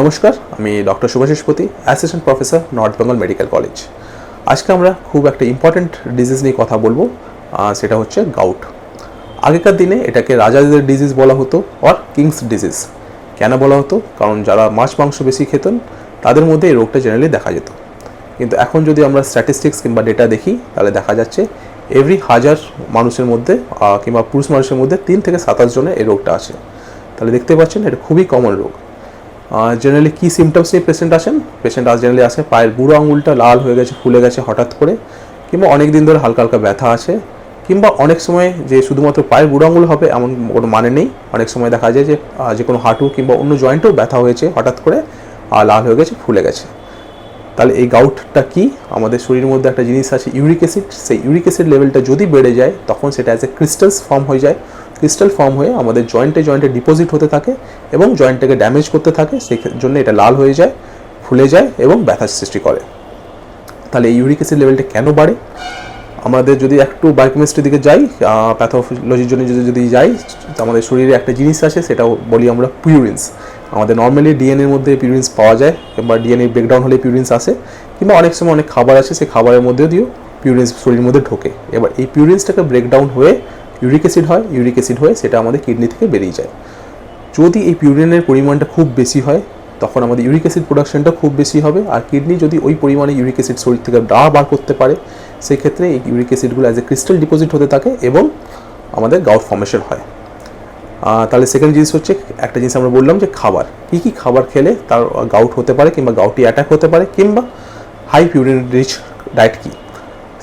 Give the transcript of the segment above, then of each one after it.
নমস্কার, আমি doctor Subhashis Pati assistant professor, North Bengal medical college. আজকে আমরা খুব একটা ইম্পর্ট্যান্ট ডিজিজ নিয়ে কথা বলব সেটা হচ্ছে গাউট আগেকার দিনে এটাকে রাজাদের ডিজিজ বলা হতো অর কিংস ডিজিজ কেন বলা হতো? কারণ যারা মাছ, মাংস বেশি খেতেন, তাদের মধ্যে এই রোগটা জেনারেলি দেখা যেত। কিন্তু এখন যদি আমরা স্ট্যাটিস্টিক্স কিংবা ডেটা দেখি, তাহলে দেখা যাচ্ছে এভরি হাজার মানুষের মধ্যে কিংবা পুরুষ মানুষের মধ্যে তিন থেকে সাতাশ জনের এই রোগটা আছে। তাহলে দেখতে পাচ্ছেন এটা খুবই কমন রোগ। জেনারেলি কী সিমটমস নিয়ে পেশেন্ট আসেন? পেশেন্ট আজ জেনারেলি আসে, পায়ের বুড়ো আঙুলটা লাল হয়ে গেছে, ফুলে গেছে হঠাৎ করে, কিংবা অনেক দিন ধরে হালকা হালকা ব্যথা আছে, কিংবা অনেক সময় যে শুধুমাত্র পায়ের বুড়ো আঙুল হবে এমন কোনো মানে নেই। অনেক সময় দেখা যায় যে যে কোনো হাঁটু কিংবা অন্য জয়েন্টেও ব্যথা হয়েছে হঠাৎ করে আর লাল হয়ে গেছে, ফুলে গেছে। তাহলে এই গাউটটা কি? আমাদের শরীরের মধ্যে একটা জিনিস আছে ইউরিক অ্যাসিড সেই ইউরিক অ্যাসিড লেভেলটা যদি বেড়ে যায়, তখন সেটা অ্যাজ এ ক্রিস্টালস ফর্ম হয়ে যায়। ক্রিস্টাল ফর্ম হয়ে আমাদের জয়েন্টে জয়েন্টে ডিপোজিট হতে থাকে এবং জয়েন্টটাকে ড্যামেজ করতে থাকে সেই জন্য এটা লাল হয়ে যায়, ফুলে যায় এবং ব্যথার সৃষ্টি করে। তাহলে এই ইউরিক অ্যাসিড লেভেলটা কেন বাড়ে? আমাদের যদি একটু বায়োকেমিস্ট্রির দিকে যাই প্যাথোলজির জন্য যদি যদি যাই, আমাদের শরীরে একটা জিনিস আছে, সেটাও বলি আমরা পিউরিনস আমাদের নর্মালি ডিএনএর মধ্যে পিউরিনস পাওয়া যায়, কিংবা ডিএনএ ব্রেকডাউন হলে পিউরিনস আসে, কিংবা অনেক সময় অনেক খাবার আছে সেই খাবারের মধ্যে দিয়েও পিউরিনস শরীরের মধ্যে ঢোকে। এবার এই পিউরিনসটাকে ব্রেকডাউন হয়ে ইউরিক অ্যাসিড হয় ইউরিক অ্যাসিড হয়ে সেটা আমাদের কিডনি থেকে বেরিয়ে যায়। যদি এই পিউরিনের পরিমাণটা খুব বেশি হয়, তখন আমাদের ইউরিক অ্যাসিড প্রোডাকশনটা খুব বেশি হবে। আর কিডনি যদি ওই পরিমাণে ইউরিক অ্যাসিড শরীর থেকে না বার করতে পারে সেই ক্ষেত্রে এই ইউরিক অ্যাসিডগুলো অ্যাজ এ ক্রিস্টাল ডিপোজিট হতে থাকে এবং আমাদের গাউট ফর্মেশন হয়। তাহলে সেকেন্ড জিনিস হচ্ছে, একটা জিনিস আমরা বললাম যে খাবার। কী কী খাবার খেলে তার গাউট হতে পারে কিংবা গাউটি অ্যাটাক হতে পারে কিংবা হাই পিউরিন রিচ ডায়েট কী?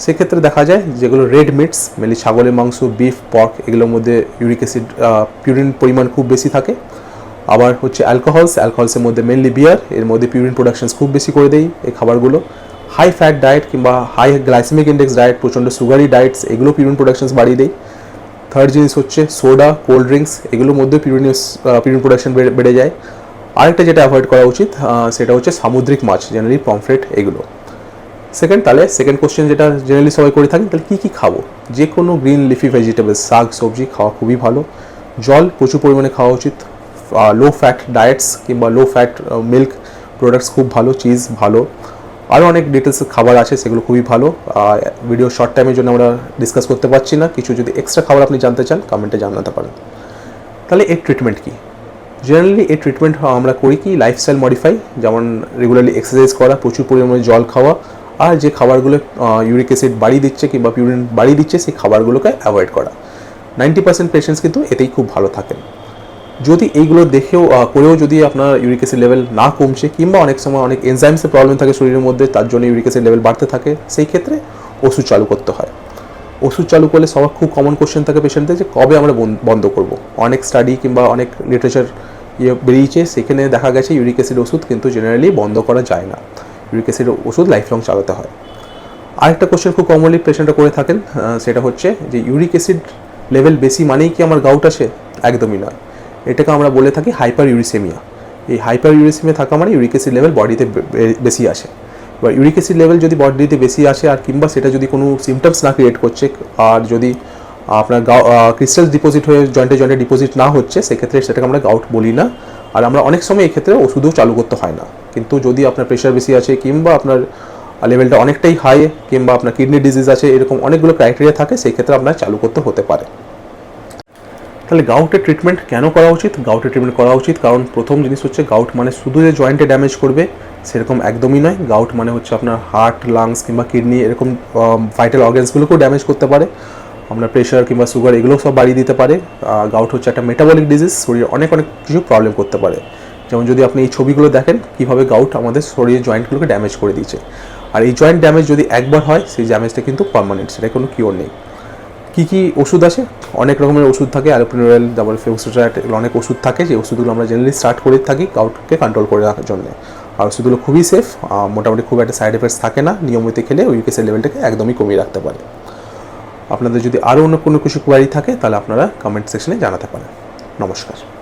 সেক্ষেত্রে দেখা যায় যেগুলো রেড মিটস মেনলি ছাগলের মাংস বিফ পর্ক এগুলোর মধ্যে ইউরিক অ্যাসিড পিউরিন পরিমাণ খুব বেশি থাকে। আবার হচ্ছে অ্যালকোহলস অ্যালকোহলসের মধ্যে মেনলি বিয়ার এর মধ্যে পিউরিন প্রোডাকশনস খুব বেশি করে দেয় এই খাবারগুলো। হাই ফ্যাট ডায়েট কিংবা হাই গ্লাইসেমিক ইন্ডেক্স ডায়েট প্রচণ্ড সুগারি ডায়েটস এগুলো পিউরিন প্রোডাকশনস বাড়িয়ে দেয় থার্ড জিনিস হচ্ছে সোডা কোল্ড ড্রিঙ্কস এগুলোর মধ্যে পিউরিন পিউরিন প্রোডাকশন বেড়ে যায়। আরেকটা যেটা অ্যাভয়েড করা উচিত সেটা হচ্ছে সামুদ্রিক মাছ জেনারেলি পমফ্রেট এগুলো। সেকেন্ড, তাহলে সেকেন্ড কোশ্চেন যেটা জেনারেলি সবাই করে থাকেন তাহলে কী কী খাব? যে কোনো গ্রিন লিফি ভেজিটেবলস শাক, সবজি খাওয়া খুবই ভালো। জল প্রচুর পরিমাণে খাওয়া উচিত। লো ফ্যাট ডায়েটস কিংবা লো ফ্যাট মিল্ক প্রোডাক্টস খুব ভালো চিজ ভালো। আরও অনেক ডিটেলস খাবার আছে, সেগুলো খুবই ভালো। ভিডিও শর্ট টাইমের জন্য আমরা ডিসকাস করতে পারছি না। কিছু যদি এক্সট্রা খাবার আপনি জানতে চান কমেন্টে জানাতে পারেন। তাহলে এর ট্রিটমেন্ট কী? জেনারেলি এই ট্রিটমেন্ট আমরা করি কি লাইফস্টাইল মডিফাই যেমন রেগুলারলি এক্সারসাইজ করা, প্রচুর পরিমাণে জল খাওয়া আর যে খাবারগুলো ইউরিক অ্যাসিড বাড়িয়ে দিচ্ছে কিংবা পিউরিন বাড়িয়ে দিচ্ছে, সেই খাবারগুলোকে অ্যাভয়েড করা। নাইনটি পার্সেন্ট পেশেন্টস কিন্তু এতেই খুব ভালো থাকেন। যদি এইগুলো দেখেও করেও যদি আপনার ইউরিক অ্যাসিড লেভেল না কমছে কিংবা অনেক সময় অনেক এনজাইমসের প্রবলেম থাকে শরীরের মধ্যে, তার জন্য ইউরিক অ্যাসিড লেভেল বাড়তে থাকে, সেই ক্ষেত্রে ওষুধ চালু করতে হয়। ওষুধ চালু করলে সবার খুব কমন কোশ্চেন থাকে পেশেন্টদের যে কবে আমরা বন- বন্ধ করব। অনেক স্টাডি কিংবা অনেক লিটারেচার ইয়ে বেরিয়েছে, সেখানে দেখা গেছে ইউরিক অ্যাসিড ওষুধ কিন্তু জেনারেলি বন্ধ করা যায় না। ইউরিক অ্যাসিড ওষুধ লাইফ লং চালাতে হয়। আরেকটা কোশ্চেন খুব কমনলি পেশেন্টরা করে থাকেন সেটা হচ্ছে যে ইউরিক অ্যাসিড লেভেল বেশি মানেই কি আমার গাউট আছে একদমই নয়। এটাকে আমরা বলে থাকি হাইপার ইউরিসেমিয়া এই হাইপার ইউরিসেমিয়া থাকা মানে ইউরিক অ্যাসিড লেভেল বডিতে বেশি আসে। এবার ইউরিক অ্যাসিড লেভেল যদি বডিতে বেশি আসে আর কিংবা সেটা যদি কোনো সিমটমস না ক্রিয়েট করছে, আর যদি আপনার গাউ ক্রিস্টাল ডিপোজিট হয়ে জয়েন্টে জয়েন্টে ডিপোজিট না হচ্ছে, সেক্ষেত্রে সেটাকে আমরা গাউট বলি না। আর আমরা অনেক সময় এক্ষেত্রে ওষুধও চালু করতে হয় না। কিন্তু যদি আপনার প্রেশার বেশি আছে কিংবা আপনার লেভেলটা অনেকটাই হাই কিংবা আপনার কিডনি ডিজিজ আছে, এরকম অনেকগুলো ক্রাইটেরিয়া থাকে সেই ক্ষেত্রে আপনার চালু করতে হতে পারে। তাহলে গাউটের ট্রিটমেন্ট কেন করা উচিত? গাউটের ট্রিটমেন্ট করা উচিত কারণ প্রথম জিনিস হচ্ছে গাউট মানে শুধু যে জয়েন্টে ড্যামেজ করবে, সেরকম একদমই নয়। গাউট মানে হচ্ছে আপনার হার্ট লাংস কিংবা কিডনি এরকম ভাইটাল অর্গানসগুলোকেও ড্যামেজ করতে পারে। আপনার প্রেশার কিংবা সুগার এগুলো সব বাড়িয়ে দিতে পারে। গাউট হচ্ছে একটা মেটাবলিক ডিজিজ শরীরে অনেক অনেক কিছু প্রবলেম করতে পারে। যেমন যদি আপনি এই ছবিগুলো দেখেন, কীভাবে গাউট আমাদের শরীরের জয়েন্টগুলোকে ড্যামেজ করে দিচ্ছে আর এই জয়েন্ট ড্যামেজ যদি একবার হয়, সেই ড্যামেজটা কিন্তু পার্মানেন্ট সেটা কোনো কিওর নেই। কী কী ওষুধ আছে? অনেক রকমের ওষুধ থাকে অ্যালোপ্রিনোরেল তারপরে ফেউসোট্রাট এগুলো অনেক ওষুধ থাকে। যে ওষুধগুলো আমরা জেনারেলি স্টার্ট করে থাকি গাউটকে কন্ট্রোল করে রাখার জন্য। আর ওষুধগুলো খুবই সেফ মোটামুটি খুব একটা সাইড এফেক্টস থাকে না। নিয়মিত খেলে ইউকেসের লেভেলটাকে একদমই কমিয়ে রাখতে পারে। আপনাদের যদি আরও অন্য কোনো কিছু কোয়ারি থাকে, তাহলে আপনারা কমেন্ট সেকশনে জানাতে পারেন। নমস্কার।